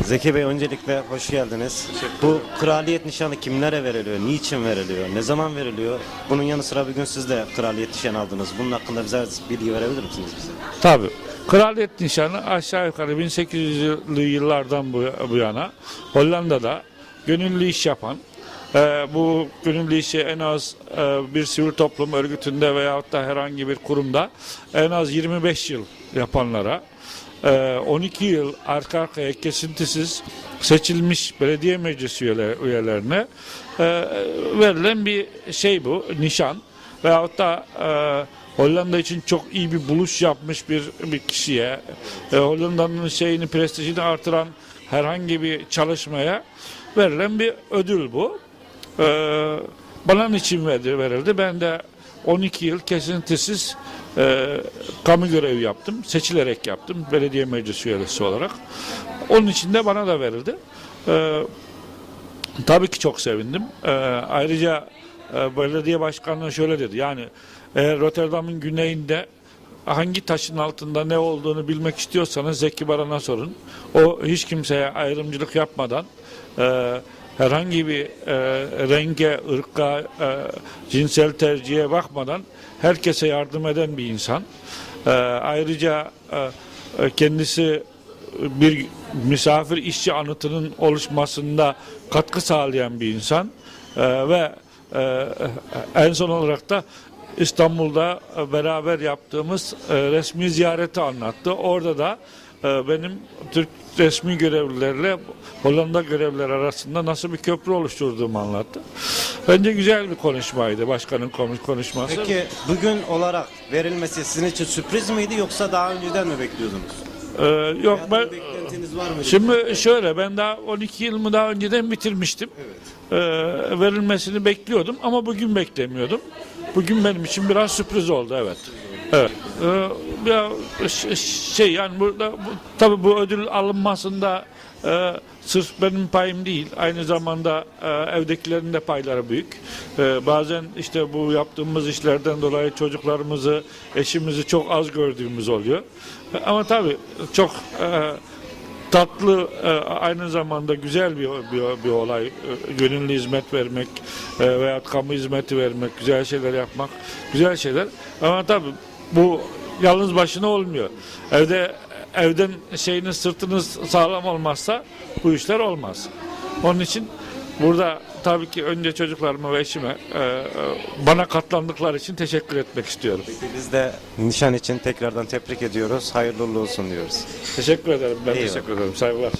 Zeki Bey öncelikle hoş geldiniz. Bu kraliyet nişanı kimlere veriliyor? Niçin veriliyor? Ne zaman veriliyor? Bunun yanı sıra bir gün siz de kraliyet nişanı aldınız. Bunun hakkında bize bilgi verebilir misiniz bize? Tabii. Kraliyet nişanı aşağı yukarı 1800'lü yıllardan bu, bu yana Hollanda'da gönüllü iş yapan, e, bu gönüllü işi en az e, bir sivil toplum örgütünde veyahut da herhangi bir kurumda en az 25 yıl yapanlara e, 12 yıl arka arkaya kesintisiz seçilmiş belediye meclis üyeler- üyelerine e, verilen bir şey bu, nişan. Veyahut da e, Hollanda için çok iyi bir buluş yapmış bir bir kişiye, e, Hollanda'nın şeyini prestijini artıran herhangi bir çalışmaya verilen bir ödül bu. E, bana niçin verildi? Ben de 12 yıl kesintisiz e, kamu görevi yaptım. Seçilerek yaptım. Belediye meclis üyesi olarak. Onun için de bana da verildi. E, Tabii ki çok sevindim. Ee, ayrıca e, belediye başkanlığı şöyle dedi. Yani eğer Rotterdam'ın güneyinde hangi taşın altında ne olduğunu bilmek istiyorsanız Zeki Baran'a sorun. O hiç kimseye ayrımcılık yapmadan e, herhangi bir e, renge, ırka, e, cinsel tercihe bakmadan herkese yardım eden bir insan. E, ayrıca e, e, kendisi bir misafir işçi anıtının oluşmasında katkı sağlayan bir insan Ee, ve e, en son olarak da İstanbul'da e, beraber yaptığımız e, resmi ziyareti anlattı. Orada da e, benim Türk resmi görevlilerle Hollanda görevliler arasında nasıl bir köprü oluşturduğumu anlattı. Bence güzel bir konuşmaydı başkanın konuş- konuşması. Peki bugün olarak verilmesi sizin için sürpriz miydi yoksa daha önceden mi bekliyordunuz? Ee, yok ben beklentiniz var mıydı? Şimdi şöyle ben daha 12 yılımı daha önceden bitirmiştim. Ee, verilmesini bekliyordum ama bugün beklemiyordum. Bugün benim için biraz sürpriz oldu evet. Evet. Ee, ya şey yani burada bu, tabii bu ödül alınmasında e, sırf benim payım değil. Aynı zamanda e, evdekilerin de payları büyük. E, bazen işte bu yaptığımız işlerden dolayı çocuklarımızı, eşimizi çok az gördüğümüz oluyor. E, Ama tabii çok e, tatlı e, aynı zamanda güzel bir bir, bir olay. E, Gönüllü hizmet vermek e, veya kamu hizmeti vermek, güzel şeyler yapmak, güzel şeyler. Ama tabii bu yalnız başına olmuyor. Evde evden şeyiniz sırtınız sağlam olmazsa bu işler olmaz. Onun için burada tabii ki önce çocuklarıma ve eşime e, e, bana katlandıkları için teşekkür etmek istiyorum. Peki biz de nişan için tekrardan tebrik ediyoruz. Hayırlı uğurlu olsun diyoruz. Teşekkür ederim. Ben Eyvallah. teşekkür ederim. Saygılar.